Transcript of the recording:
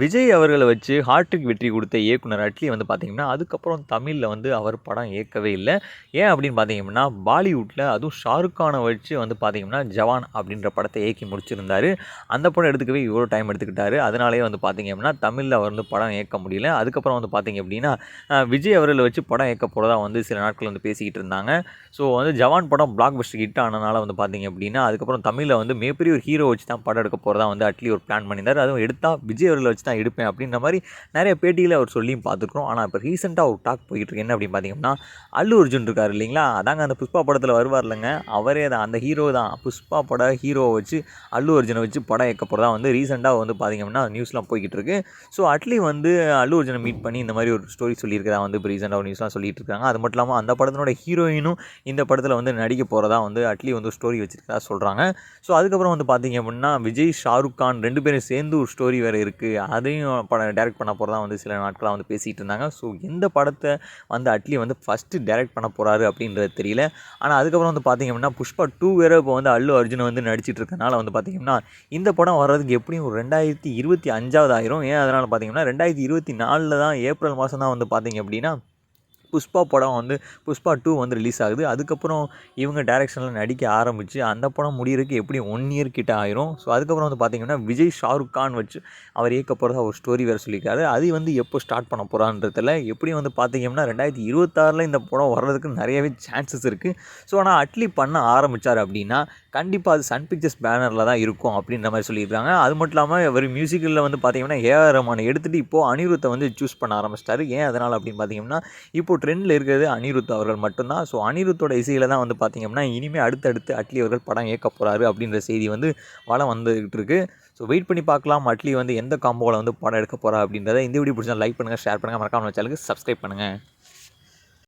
விஜய் அவர்களை வச்சு ஹார்ட்ரிக் வெற்றி கொடுத்த இயக்குனர் அட்லி வந்து பார்த்திங்கன்னா அதுக்கப்புறம் தமிழில் வந்து அவர் படம் இயக்கவே இல்லை. ஏன் அப்படின்னு பார்த்தீங்கன்னா பாலிவுட்டில் அதுவும் ஷாருக் கானை வச்சு வந்து பார்த்தீங்கன்னா ஜவான் அப்படின்ற படத்தை இயக்கி முடிச்சிருந்தார். அந்த படம் எடுத்துக்கவே இவ்வளோ டைம் எடுத்துக்கிட்டாரு. அதனாலேயே வந்து பார்த்தீங்க அப்படின்னா தமிழில் அவர் வந்து படம் இயக்க முடியல. அதுக்கப்புறம் வந்து பார்த்திங்க அப்படின்னா விஜய் அவர்களை வச்சு படம் இயக்க போகிறதா வந்து சில நாட்கள் வந்து பேசிக்கிட்டு இருந்தாங்க. ஸோ வந்து ஜவான் படம் பிளாக் பஸ்டர் ஹிட் ஆனனால வந்து பார்த்தீங்க அப்படின்னா அதுக்கப்புறம் தமிழில் வந்து மிகப்பெரிய ஒரு ஹீரோ வச்சு தான் படம் எடுக்க போகிறதா வந்து அட்லி ஒரு பிளான் பண்ணியிருந்தார். அதுவும் எடுத்தால் விஜய் அவர்களை வச்சு தான் எடுப்பேன் அப்படின்ற மாதிரி நிறைய பேட்டிகளை அவர் சொல்லியும் பார்த்துருக்கோம் ஆனால் இப்போ ரீசெண்டாக ஒரு டாக் போயிட்டுருக்கு. என்ன அப்படின்னு பார்த்தீங்கன்னா அல்லு அர்ஜுன் இருக்கார் இல்லைங்களா? அதாங்க அந்த புஷ்பா படத்தில் வருவார் இல்லைங்க அவரே தான் அந்த ஹீரோ தான். புஷ்பா பட ஹீரோவை வச்சு அல்லு அர்ஜுனை வச்சு படம் இயக்க போகிறதா வந்து ரீசெண்டாக வந்து பார்த்தீங்க அப்படின்னா நியூஸ்லாம் போய்கிட்டு இருக்கு ஸோ அட்லி வந்து அல்லு அர்ஜுனை மீட் பண்ணி இந்த மாதிரி ஒரு ஸ்டோரி சொல்லியிருக்கதா வந்து இப்போ ரீசெண்டாக ஒரு நியூஸ்லாம் சொல்லிட்டு இருக்காங்க. அது மட்டும் இல்லாமல் அந்த படத்தினோட ஹீரோயினும் இந்த படத்தில் வந்து நடிக்க போகிறதா வந்து அட்லி வந்து ஸ்டோரி வச்சுருக்கதா சொல்கிறாங்க ஸோ அதுக்கப்புறம் வந்து பார்த்தீங்க அப்படின்னா விஜய் ஷாருக் கான் ரெண்டு பேரும் சேர்ந்து ஒரு ஸ்டோரி வேறு இருக்குது அதையும் படம் டைரக்ட் பண்ண போகிறதா வந்து சில நாட்களாக வந்து பேசிகிட்டு இருந்தாங்க. ஸோ எந்த படத்தை வந்து அட்லி வந்து ஃபஸ்ட்டு டைரக்ட் பண்ண போகிறாரு அப்படின்றது தெரியல. ஆனால் அதுக்கப்புறம் வந்து பார்த்தீங்க அப்படின்னா புஷ்பா டூ வேறு இப்போ வந்து அல்லு அர்ஜுன் வந்து நடிச்சிட்டு இருக்கனால வந்து பார்த்தீங்கன்னா இந்த படம் வர்றதுக்கு எப்படியும் ஒரு ரெண்டாயிரத்தி இருபத்தி அஞ்சாவது ஆயிரும். ஏன் அதனால் பார்த்தீங்கன்னா ரெண்டாயிரத்தி இருபத்தி நாலில் தான் ஏப்ரல் மாதம் தான் வந்து பார்த்திங்க அப்படின்னா புஷ்பா படம் வந்து புஷ்பா டூ வந்து ரிலீஸ் ஆகுது. அதுக்கப்புறம் இவங்க டேரெக்ஷனில் நடிக்க ஆரம்பித்து அந்த படம் முடியறதுக்கு எப்படி ஒன் இயர் கிட்ட ஆயிரும். ஸோ அதுக்கப்புறம் வந்து பார்த்திங்கன்னா விஜய் ஷாருக் கான் வச்சு அவர் இயக்க போகிறதா ஒரு ஸ்டோரி வேறு சொல்லியிருக்காரு. அது வந்து எப்போ ஸ்டார்ட் பண்ண போகிறான்றதில் எப்படி வந்து பார்த்திங்கன்னா ரெண்டாயிரத்தி இருபத்தாறில் இந்த படம் வர்றதுக்கு நிறையவே சான்சஸ் இருக்குது ஸோ ஆனால் அட்லி பண்ண ஆரம்பித்தார் அப்படின்னா கண்டிப்பாக அது சன் பிக்சர்ஸ் பேனரில் தான் இருக்கும் அப்படின்ற மாதிரி சொல்லியிருக்காங்க. அது மட்டும் இல்லாமல் இவர் மியூசிக்கில் வந்து பார்த்தீங்கன்னா ஏஆர் ரமானை எடுத்துகிட்டு இப்போது அனிருத்தை வந்து சூஸ் பண்ண ஆரம்பிச்சிட்டாரு. ஏன் அதனால் அப்படின்னு பார்த்தீங்கன்னா இப்போ ட்ரெண்டில் இருக்கிறது அனிருத் அவர்கள் மட்டும்தான். ஸோ அனிருத்தோட இசையில் தான் வந்து பார்த்தீங்க அப்படின்னா இனிமேல் அடுத்தடுத்து அட்லி அவர்கள் படம் இயக்க போகிறாரு அப்படின்ற செய்தி வந்து வளம் வந்துகிட்டு இருக்குது ஸோ வெயிட் பண்ணி பார்க்கலாம். அட்லி வந்து எந்த காம்போவில் வந்து படம் எடுக்க போகிறா அப்படின்றத இந்த வீடியோ பிடிச்சா லைக் பண்ணுங்கள் ஷேர் பண்ணுங்கள் மறக்காமல் சேனலுக்கு சப்ஸ்கிரைப் பண்ணுங்கள்